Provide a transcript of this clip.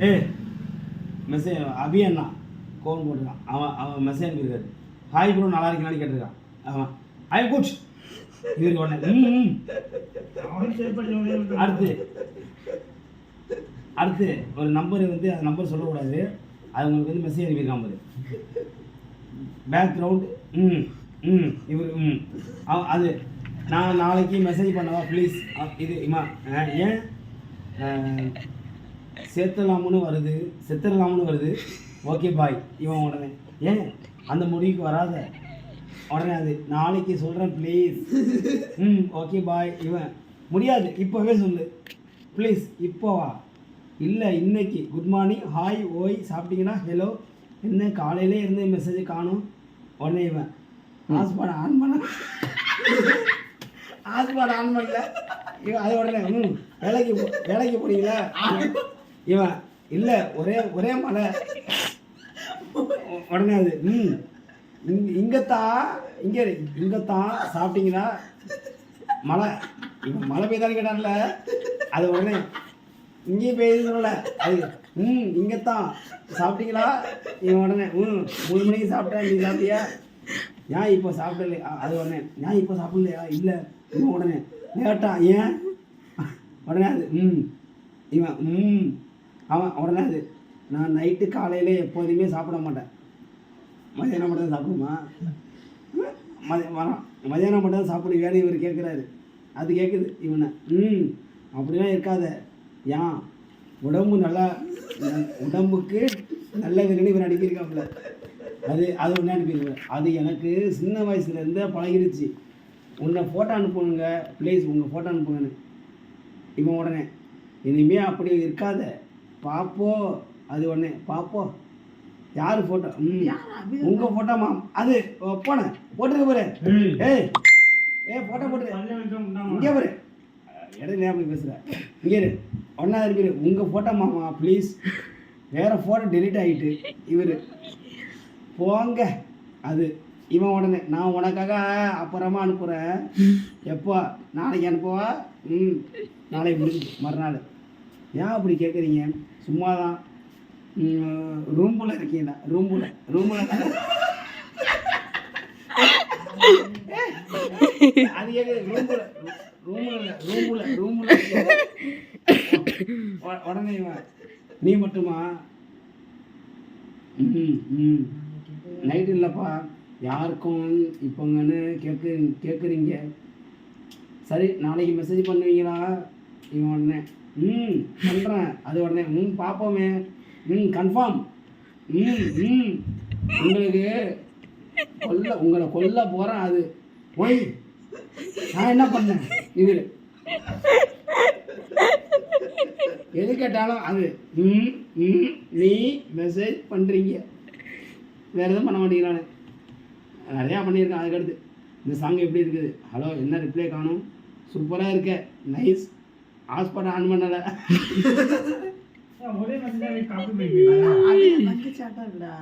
ஏ message அபி அண்ணா cone போட்டிருக்கான் அவன் அவன் மெசேஜ் அனுப்பியிருக்காரு. ஹாய் ப்ரோ நல்லா இருக்கீங்களான்னு கேட்டிருக்கான். அவன் ஹாய் குட் இவருக்கு உடனே அடுத்து அடுத்து ஒரு நம்பர் வந்து அந்த நம்பர் சொல்லக்கூடாது. அது உங்களுக்கு வந்து மெசேஜ் அனுப்பியிருக்கான் பாரு. பேக்ரவுண்ட் ம் ம் இவர் ம். அவ- அது நான் நாளைக்கு மெசேஜ் பண்ணவா ப்ளீஸ் இது இம்மா ஏன்? சேர்த்தலாம்னு வருது செத்துடலாம்னு வருது. ஓகே பாய் இவன் உடனே ஏன்? அந்த முடிவுக்கு வராத. உடனே அது நாளைக்கு சொல்கிறேன் ப்ளீஸ் ம் ஓகே பாய் இவன் முடியாது இப்போவே சொல்லு. ப்ளீஸ் இப்போவா இல்லை இன்னைக்கு. குட் மார்னிங் ஹாய் ஓய் சாப்பிட்டீங்கன்னா ஹலோ என்ன காலையிலே இருந்து மெசேஜ் காணும். உடனே இவன் ஹாஸ்பாட் ஆன் பண்ண ஹாஸ்பாட் ஆன் பண்ணல. இவன் அது உடனே ம் வேலைக்கு போ வேலைக்கு போனீங்களா? இவன் இல்லை ஒரே ஒரே மழை உடனே அது ம் இங்க இங்கத்தான் இங்கே இங்கத்தான் சாப்பிட்டீங்கன்னா மழை இவன் மழை பெய்தான்னு கேட்டான்ல. அது உடனே இங்கேயும் பெய்யுதுன்னு அது ம் இங்கத்தான் சாப்பிட்டீங்களா? இவன் உடனே ம் மூணு மணிக்கு சாப்பிட்டேன் நீ சாப்பிட்டியா? ஏன் இப்போ சாப்பிடலையா அது உடனே ஏன் இப்போ சாப்பிடலையா? இல்லை இவன் உடனே லேட்டா ஏன்? உடனே அது ம் இவன் ம் அவன் உடனே அது நான் நைட்டு காலையில் எப்போதுமே சாப்பிட மாட்டேன். மதியானம் மட்டும் தான் சாப்பிடுமா? மதிய வரான் மதியானம் மட்டும் தான் சாப்பிடு வேலை இவர் கேட்குறாரு. அது கேட்குது இவனை ம் அப்படிலாம் இருக்காத. ஏன் உடம்பு நல்லா உடம்புக்கு நல்ல நல்லதுன்னு இவர் அனுப்பியிருக்காப்புல. அது அது ஒன்று அனுப்பியிருக்காரு. அது எனக்கு சின்ன வயசுலேருந்தே பழகிருச்சு. உன்னை ஃபோட்டோ அனுப்புங்க ப்ளீஸ் உங்கள் ஃபோட்டோ அனுப்புங்கன்னு. இவன் உடனே இனிமே அப்படி இருக்காத. பாப்போ அது உடனே பாப்போ யார் ஃபோட்டோ ம். உங்கள் ஃபோட்டோ மா? அது போனேன். போட்டுருக்க பாரு ஏய் ஏய் ஃபோட்டோ போட்டுரு இங்கே பாரு. இடையில அப்படி பேசுகிற இங்கே ஒன்றா இருப்பீரு உங்கள் ஃபோட்டோ மாமா ப்ளீஸ் வேறு ஃபோட்டோ டெலீட் ஆகிட்டு இவர். போங்க. அது இவன் உடனே நான் உனக்காக அப்புறமா அனுப்புகிறேன் எப்போ? நாளைக்கு அனுப்புவா? ம். நாளைக்கு முடிஞ்சு மறுநாள். ஏன் அப்படி கேட்குறீங்க சும்மா தான் ரூம்புல இருக்கீங்களா? ரூம்புல. ரூம்புல அது கேட்குது ரூம்புல. ரூம்புல ரூம்புல ரூமுல உடனே நீ மட்டுமா? ம் ம் நைட் இல்லைப்பா. யாருக்கும் இப்போங்கன்னு கேட்கு கேட்குறீங்க சரி நாளைக்கு மெசேஜ் பண்ணுவீங்களா? இவன் உடனே ம் பண்ணுறேன் அது உடனே ம் பார்ப்போமே ம் கன்ஃபார்ம் ம் ம். உங்களுக்கு கொல்ல உங்களை கொல்ல போகிறேன் அது. ஒய் நான் என்ன பண்ணேன்? இது. எது கேட்டாலும் அது. ம் ம் நீ மெசேஜ் பண்ணுறீங்க வேறு எதுவும் பண்ண மாட்டேங்கிறானே. நிறையா பண்ணியிருக்கேன் அதுக்கடுத்து. இந்த சாங் எப்படி இருக்குது? ஹலோ என்ன ரிப்ளை காணும்? சூப்பராக இருக்க. நைஸ் ஹாஸ்பிட்டல் ஆன் பண்ணலை. அது வந்து சாட்டா இல்லடா